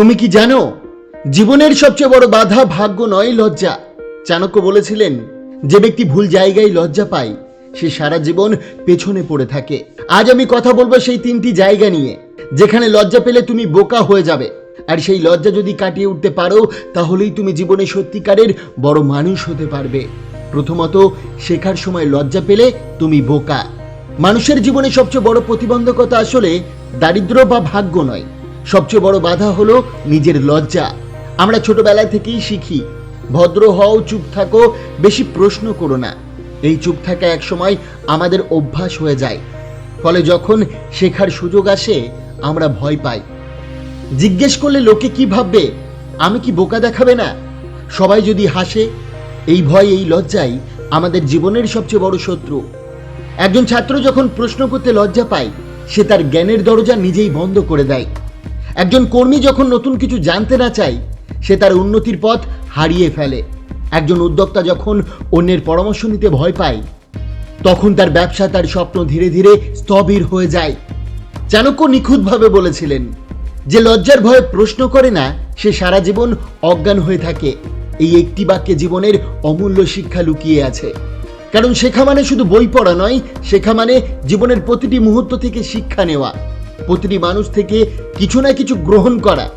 তুমি কি জানো? জীবনের সবচেয়ে বড় বাধা ভাগ্য নয়, লজ্জা। চাণক্য বলেছিলেন, যে ব্যক্তি ভুল জায়গায় লজ্জা পায়, সে সারা জীবন পেছনে পড়ে থাকে। আজ আমি কথা বলব সেই তিনটি জায়গা নিয়ে, যেখানে লজ্জা পেলে তুমি বোকা হয়ে যাবে। আর সেই লজ্জা যদি কাটিয়ে উঠতে পারো, তাহলেই তুমি জীবনে সত্যিকারের বড় মানুষ হতে পারবে। প্রথমত, শেখার সময় লজ্জা পেলে তুমি বোকা। মানুষের জীবনে সবচেয়ে বড় প্রতিবন্ধকতা আসলে দারিদ্র বা ভাগ্য নয়। সবচেয়ে বড় বাধা হলো নিজের লজ্জা। আমরা ছোটবেলা থেকেই শিখি, ভদ্র হও, চুপ থাকো, বেশি প্রশ্ন করো না। এই চুপ থাকা এক সময় আমাদের অভ্যাস হয়ে যায়। ফলে যখন শেখার সুযোগ আসে, আমরা ভয় পাই। জিজ্ঞেস করলে লোকে কি ভাববে? আমি কি বোকা দেখাবে না? সবাই যদি হাসে, এই ভয়, এই লজ্জাই আমাদের জীবনের সবচেয়ে বড় শত্রু। একজন ছাত্র যখন প্রশ্ন করতে লজ্জা পায়, সে তার জ্ঞানের দরজা নিজেই বন্ধ করে দেয়। একজন কর্মী যখন নতুন কিছু জানতে না চায়, সে তার উন্নতির পথ হারিয়ে ফেলে। একজন উদ্যোক্তা যখন অন্যের পরামর্শ নিতে ভয় পায়, তখন তার ব্যবসা, তার স্বপ্ন ধীরে ধীরে স্থবির হয়ে যায়। চাণক্য নিখুঁতভাবে বলেছিলেন, যে লজ্জার ভয়ে প্রশ্ন করে না, সে সারা জীবন অজ্ঞান হয়ে থাকে। এই একটি বাক্যে জীবনের অমূল্য শিক্ষা লুকিয়ে আছে। কারণ শেখা মানে শুধু বই পড়া নয়, শেখা মানে জীবনের প্রতিটি মুহূর্ত থেকে শিক্ষা নেওয়া। প্রতিটি মানুষ থেকে কিছু না কিছু গ্রহণ করা।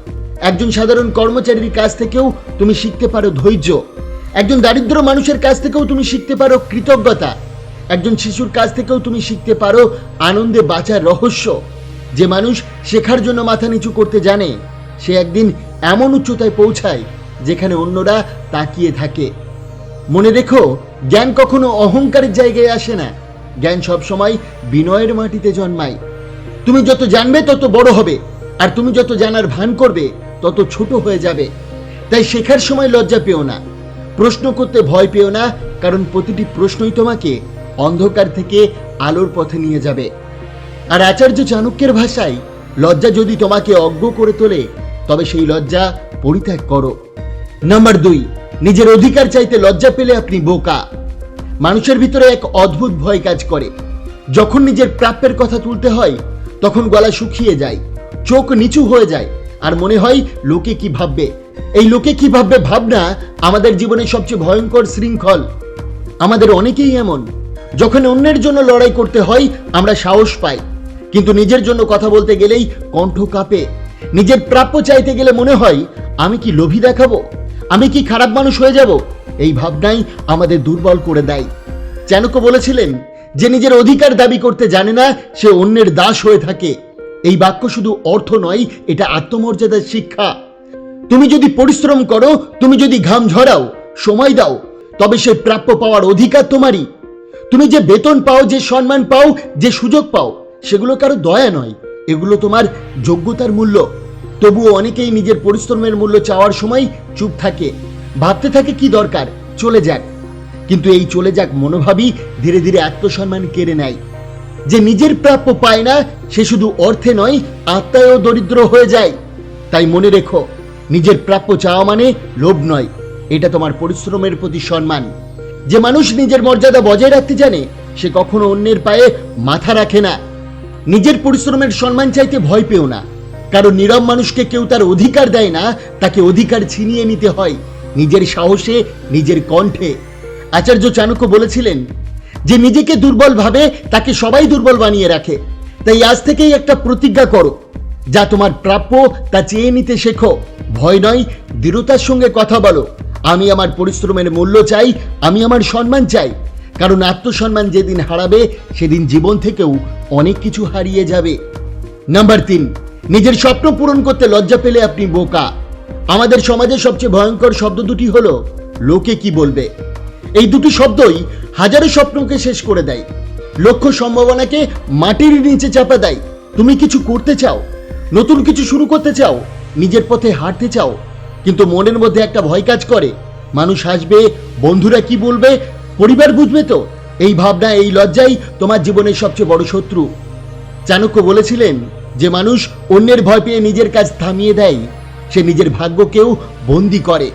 একজন সাধারণ কর্মচারীর কাছ থেকেও তুমি শিখতে পারো ধৈর্য। একজন দারিদ্র মানুষের কাছ থেকেও তুমি শিখতে পারো কৃতজ্ঞতা। একজন শিশুর কাছ থেকেও তুমি শিখতে পারো আনন্দে বাঁচার রহস্য। যে মানুষ শেখার জন্য মাথা নিচু করতে জানে, সে একদিন এমন উচ্চতায় পৌঁছায় যেখানে অন্যরা তাকিয়ে থাকে। মনে রেখো, জ্ঞান কখনো অহংকারের জায়গায় আসে না। জ্ঞান সবসময় বিনয়ের মাটিতে জন্মায়। তুমি যত জানবে, তত বড় হবে। আর তুমি যত জানার ভান করবে, তত ছোট হয়ে যাবে। তাই শেখার সময় লজ্জা পেও না। প্রশ্ন করতে ভয় পেও না, কারণ প্রতিটি প্রশ্নই তোমাকে অন্ধকার থেকে আলোর পথে নিয়ে যাবে। আর আচার্য চাণক্যের ভাষায়, লজ্জা যদি তোমাকে অজ্ঞ করে তোলে, তবে সেই লজ্জা পরিত্যাগ করো। নাম্বার দুই, নিজের অধিকার চাইতে লজ্জা পেলে আপনি বোকা। মানুষের ভিতরে এক অদ্ভুত ভয় কাজ করে। যখন নিজের প্রাপ্যের কথা তুলতে হয় তখন গলা শুকিয়ে যায়, চোখ নিচু হয়ে যায়, আর মনে হয় লোকে কি ভাববে? এই লোকে কি ভাববে? ভাবনা আমাদের জীবনে সবচেয়ে ভয়ঙ্কর শৃঙ্খল। আমাদের অনেকেই এমন। যখন অন্যের জন্য লড়াই করতে হয়, আমরা সাহস পাই। কিন্তু নিজের জন্য কথা বলতে গেলেই কণ্ঠ কাঁপে। নিজের প্রাপ্য চাইতে গেলে মনে হয়, আমি কি লোভী দেখাবো? আমি কি খারাপ মানুষ হয়ে যাব? এই ভাবনাই আমাদের দুর্বল করে দেয়। চাণক্য বলেছিলেন যে নিজের অধিকার দাবি করতে জানে না, সে অন্যের দাস হয়ে থাকে। এই বাক্য শুধু অর্থ নয়, এটা আত্মমর্যাদার শিক্ষা। তুমি যদি পরিশ্রম করো, তুমি যদি ঘাম ঝরাও, সময় দাও, তবে সে প্রাপ্য পাওয়ার অধিকার তোমারই। তুমি যে বেতন পাও, যে সম্মান পাও, যে সুযোগ পাও, সেগুলো কারও দয়া নয়, এগুলো তোমার যোগ্যতার মূল্য। তবুও অনেকেই নিজের পরিশ্রমের মূল্য চাওয়ার সময় চুপ থাকে। ভাবতে থাকে কি দরকার, চলে যাক। কিন্তু এই চলে যাক মনোভাবই ধীরে ধীরে আত্মসম্মান কেড়ে নেয়। যে নিজের প্রাপ্য পায় না, সে শুধু অর্থে নয়, আত্মায়ও দরিদ্র হয়ে যায়। তাই মনে রেখো, নিজের প্রাপ্য চাওয়া মানে লোভ নয়, এটা তোমার পরিশ্রমের প্রতি সম্মান। যে মানুষ নিজের মর্যাদা বজায় রাখতে জানে, সে কখনো অন্যের পায়ে মাথা রাখে না। নিজের পরিশ্রমের সম্মান চাইতে ভয় পেও না। কারণ নীরব মানুষকে কেউ তার অধিকার দেয় না, তাকে অধিকার ছিনিয়ে নিতে হয়। নিজের সাহসে, নিজের কণ্ঠে। আচার্য চাণক্য বলেছিলেন যে নিজেকে দুর্বল ভাবে তাকে সবাই দুর্বল বানিয়ে রাখে। তাই আজ থেকেই একটা প্রতিজ্ঞা করো, যা তোমার প্রাপ্য তা চেয়ে নিতে শেখো। ভয় নয়, দৃঢ়তার সঙ্গে কথা বলো। আমি আমার পরিশ্রমের মূল্য চাই, আমি আমার সম্মান চাই। কারণ আত্মসম্মান যেদিন হারাবে, সেদিন জীবন থেকেও অনেক কিছু হারিয়ে যাবে। নাম্বার তিন, নিজের স্বপ্ন পূরণ করতে লজ্জা পেলে আপনি বোকা। আমাদের সমাজে সবচেয়ে ভয়ঙ্কর শব্দ দুটি হলো, লোকে কি বলবে? এই দুটি শব্দই হাজারো স্বপ্নকে শেষ করে দেয়। লক্ষ্য সম্ভাবনাকে মাটির নিচে চাপা দেয়। তুমি কিছু করতে চাও, নতুন কিছু শুরু করতে চাও, নিজের পথে হাঁটতে চাও, কিন্তু মনের মধ্যে একটা ভয় কাজ করে। মানুষ হাসবে, বন্ধুরা কি বলবে, পরিবার বুঝবে তো। এই ভাবনা, এই লজ্জাই তোমার জীবনের সবচেয়ে বড় শত্রু। চাণক্য বলেছিলেন যে মানুষ অন্যের ভয় পেয়ে নিজের কাজ থামিয়ে দেয়। সে নিজের ভাগ্যকেও বন্দি করে।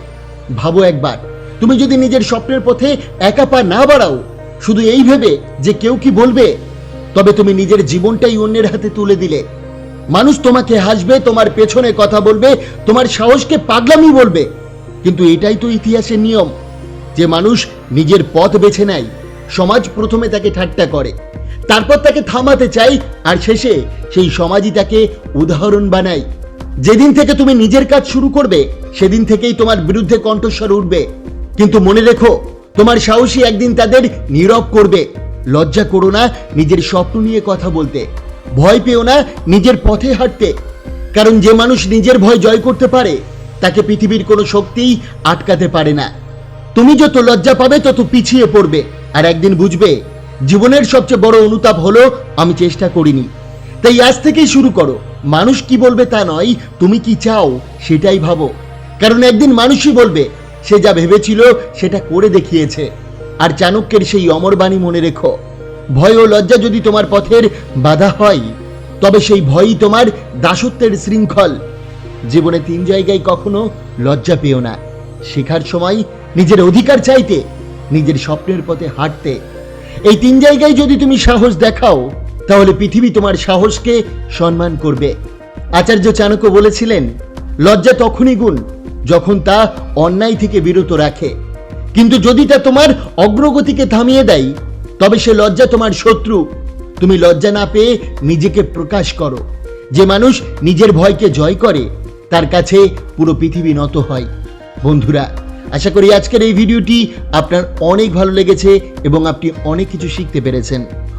ভাবো একবার। তুমি যদি নিজের স্বপ্নের পথে একা পা না বাড়াও, শুধু এই ভেবে যে কেউ কি বলবে, তবে তুমি নিজের জীবনটাই অন্যের হাতে তুলে দিলে। মানুষ তোমাকে হাসবে, তোমার পেছনে কথা বলবে, তোমার সাহসকে পাগলামি বলবে। কিন্তু এটাই তো ইতিহাসের নিয়ম, যে মানুষ নিজের পথ বেছে নেয়, সমাজ প্রথমে তাকে ঠাট্টা করে, তারপর তাকে থামাতে চাই আর শেষে সেই সমাজই তাকে উদাহরণ বানায়। যেদিন থেকে তুমি নিজের কাজ শুরু করবে, সেদিন থেকেই তোমার বিরুদ্ধে কণ্ঠস্বর উঠবে। কিন্তু মনে রেখো, তোমার সাহসী একদিন তাদের নীরব করবে। লজ্জা করো না নিজের স্বপ্ন নিয়ে কথা বলতে। ভয় পেও না নিজের পথে হাঁটতে। কারণ যে মানুষ নিজের ভয় জয় করতে পারে, তাকে পৃথিবীর কোনো শক্তিই আটকাতে পারে না। তুমি যত লজ্জা পাবে, তত পিছিয়ে পড়বে। আর একদিন বুঝবে, জীবনের সবচেয়ে বড় অনুতাপ হলো, আমি চেষ্টা করিনি। তাই আজ থেকেই শুরু করো। মানুষ কি বলবে তা নয়, তুমি কি চাও, সেটাই ভাবো। কারণ একদিন মানুষই বলবে সে যা ভেবেছিল সেটা করে দেখিয়েছে। আর চাণক্যের সেই অমর বাণী মনে রেখো, ভয় ও লজ্জা যদি তোমার পথের বাধা হয়, তবে সেই ভয়ই তোমার দাসত্বের শৃঙ্খল। জীবনে তিন জায়গায় কখনো লজ্জা পেও না। শেখার সময় নিজের অধিকার চাইতে, নিজের স্বপ্নের পথে হাঁটতে। এই তিন জায়গায় যদি তুমি সাহস দেখাও, তাহলে পৃথিবী তোমার সাহসকে সম্মান করবে। আচার্য চাণক্য বলেছিলেন, লজ্জা তখনই গুণ যখন তা অন্যায় থেকে বিরত রাখে। কিন্তু যদি তা তোমার অগ্রগতিকে থামিয়ে দেয়, তবে সে লজ্জা তোমার শত্রু। তুমি লজ্জা না পেয়ে নিজেকে প্রকাশ করো। যে মানুষ নিজের ভয়কে জয় করে, তার কাছে পুরো পৃথিবী নত হয়। বন্ধুরা, আশা করি আজকের এই ভিডিওটি আপনার অনেক ভালো লেগেছে এবং আপনি অনেক কিছু শিখতে পেরেছেন।